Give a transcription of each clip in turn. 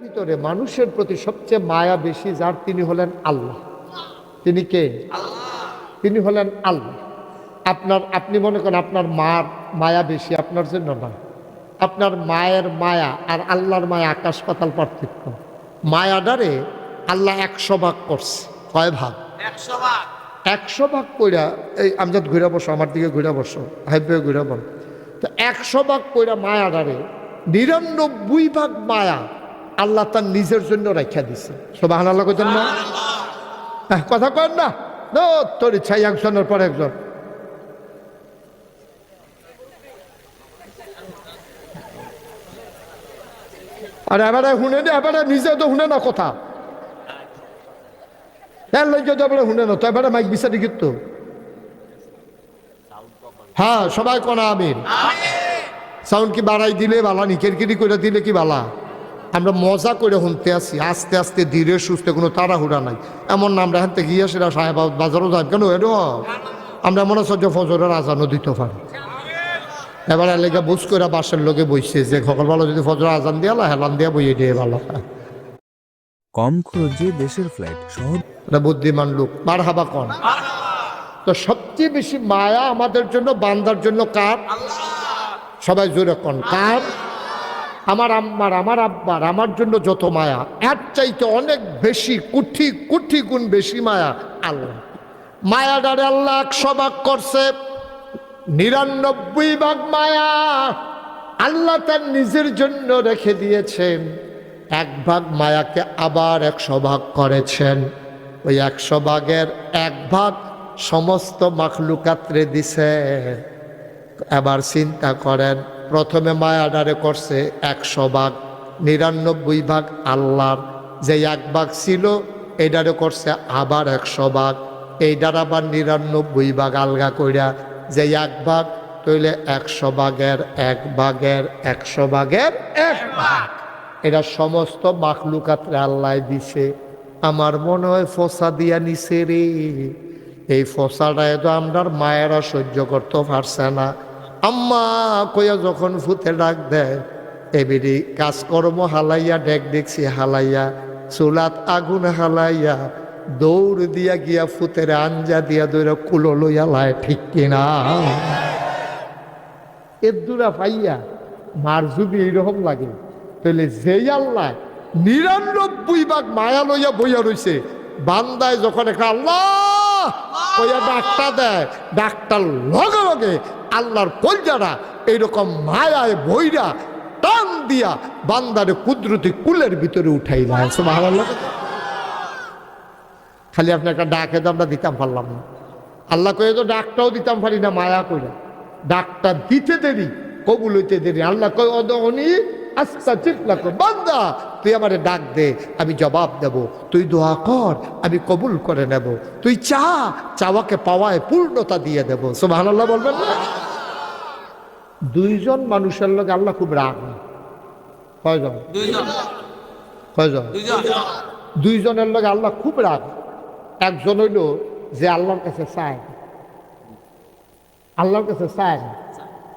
ভিতরে মানুষের প্রতি সবচেয়ে মায়া বেশি যার তিনি হলেন আল্লাহ। তিনি কে? তিনি হলেন আল্লাহ। আপনার আপনি মনে করেন আপনার মার মায়া বেশি আপনার জন্য না আপনার মায়ের মায়া আর আল্লাহর মায়া আকাশ পাতাল পার্থক্য। মায়াডারে আল্লাহ একশো ভাগ করছে। কয় ভাগ? একশো ভাগ। একশো ভাগ কইরা এই আমজাদ ঘুরে বসো আমার দিকে ঘুরে বসো হাইবে ঘুরে বল। তো একশো ভাগ কইরা মায়াডারে নিরানব্বই ভাগ মায়া আল্লাহ তার নিজের জন্য রেখা দিছে। সব আল্লাহ কইতেন না? হ্যাঁ, কথা কন না। তোর ইচ্ছাই একজনের পর একজন। আর এবারে শুনে নি এবারে নিজে তো শুনে না কথা। এর লইকে তো এবারে শুনে না তো এবারে মাইক বিচারি কিন্তু হ্যাঁ সবাই কোনা আমির? সাউন্ড কি বাড়াই দিলে বালা নি কেরকিরি করে দিলে কি বালা? আমরা মজা করে শুনতে আসি আস্তে আস্তে ধীরে সুস্থে কোনো তাড়াহুড়া নাই। এমন না আমরা এখান থেকে গিয়ে সেটা সাহেব বাজারও যাই। কেন এরো আমরা মনে হচ্ছে ফজরের আজানও দিতে পারি। এবার এলাকা বুঝ করে বাসের লোকে বইছে যে সকালবেলা যদি ফজর আজান দিয়া হেলান দিয়া বইয়ে দিয়ে ভালো কম খরচে দেশের ফ্লাইট সহজ বুদ্ধিমান লোক। মার হাবা কন তো সবচেয়ে বেশি মায়া আমাদের জন্য বান্দার জন্য কার? সবাই জোরে কন। কার? আমার আম্মার, আমার আব্বার, আমার জন্য যত মায়া, এর চাইতে অনেক বেশি কুঠি কুঠি গুণ বেশি মায়া আল্লাহ। মায়া ডারে আল্লাহ একশো ভাগ করছে, নিরানব্বই ভাগ মায়া আল্লাহ তার নিজের জন্য রেখে দিয়েছেন। এক ভাগ মায়াকে আবার একশো ভাগ করেছেন। ওই একশো ভাগের এক ভাগ সমস্ত মাখলুকাত্রে দিছে। এবার চিন্তা করেন প্রথমে মায়াডারে করছে একশো ভাগ, নিরানব্বই ভাগ আল্লাহর। যে এক ভাগ ছিল এইডারে করছে আবার একশো ভাগ। এইটার আবার নিরানব্বই ভাগ আলগা কইরা যে এক ভাগ তৈলে একশো ভাগের এক ভাগের একশো ভাগের এক ভাগ। এটা সমস্ত মাখলুকাত্রে আল্লাহ দিছে। আমার মনে হয় ফসা দিয়া নিছে রে। এই ফসাটায় তো আমরা মায়েরা সহ্য করতে পারছে না। আম্মা কইয়া যখন ফুতে ডাক দেয় এবিডি কাজকর্ম হালাইয়া, ডেক দেখছি হালাইয়া, চুলাত আগুন হালাইয়া, দৌড় দিয়া গিয়া ফুতের আঞ্জা দিয়া দৌড়া কুলো লইয়া লায়, ঠিক কিনা? এর দুরা পাইয়া মার যদি এইরকম লাগে তাহলে যেই আল্লাহ নিরানব্বই ভাগ মায়া লইয়া বইয়া রইছে, বান্দায় যখন একটা আল্লাহ ডাক্তার দেয় ডাক্তার লগে লগে আল্লাহর কলজারা এইরকম মায়ায় বইরা টান দিয়া বান্দারে কুদরতি কুলের ভিতরে উঠাই না খালি আপনি একটা ডাকে তো আমরা দিতাম পারলাম না। আল্লাহ কয়ে তো ডাকটাও দিতাম পারি না, মায়া কইরা। ডাকটা দিতে দেরি, কবুল হইতে দেরি। আল্লাহ কয়, অদনি আস্তা চিপলা কর বান্দা। তুই আমারে ডাক দে আমি জবাব দেব। তুই দোয়া কর আমি কবুল করে নেব। তুই চা চাওয়াকে পাওয়ায় পূর্ণতা দিয়ে দেব। সুবহানাল্লাহ বলবেন না? দুইজন মানুষের লোক আল্লাহ খুব রাগ হয়। কয়জন? কয়জন? দুইজনের লোক আল্লাহ খুব রাগ। একজন হইল যে আল্লাহর কাছে চায়। আল্লাহর কাছে চায়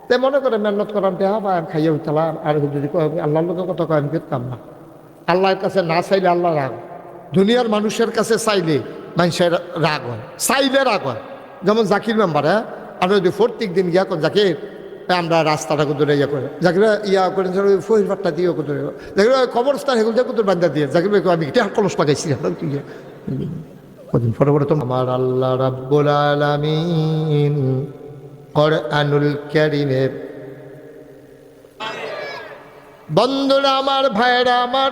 তে মনে করে মেহনত করাম হবা আমি খাইয়ে উঠলাম। আর যদি আল্লাহর লোকের কথা কয় আমি করতাম না। আল্লাহর কাছে না চাইলে আল্লাহ রাগ দুনিয়ার মানুষের কাছে চাইলে মানুষের রাগ হয়। চাইলে রাগ হয়। যেমন জাকির মেম্বার হ্যাঁ? আমরা যদি প্রত্যেক দিন গিয়া কোন জাকির আমরা রাস্তাটা কুদুরে ইয়া করে। জাকির ইয়া করে ফহির ফাটটা দিয়ে কুদুরে জাকির কবরস্থান হেগুল দিয়ে কুদুর বান্ধা দিয়ে। জাকির আমি এটা কলস পাকাইছি? কদিন পরে পরে তো আমার আল্লাহ রাব্বুল আলামিন কোরআনুল কারীমের বন্ধুরা, আমার ভাইরা আমার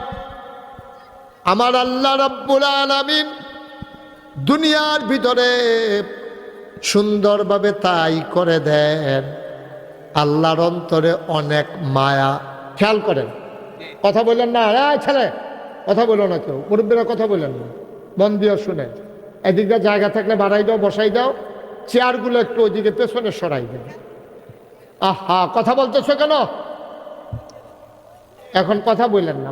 আমার আল্লাহ রাব্বুল আলামিন দুনিয়ার ভিতরে সুন্দরভাবে তাই করে দেন। আল্লাহর অন্তরে অনেক মায়া। খেয়াল করেন, কথা বললেন না? এই ছেলে, কথা বলো না কেউ। মুরব্বীরা কথা বললেন না। মন দিয়ে শুনে। এদিকটা জায়গা থাকলে বাড়াই দাও, বসাই দাও। চেয়ারগুলো একটু ওইদিকে পেছনে সরাই দেবে আহা, কথা বলতেছো কেন? এখন কথা বললেন না।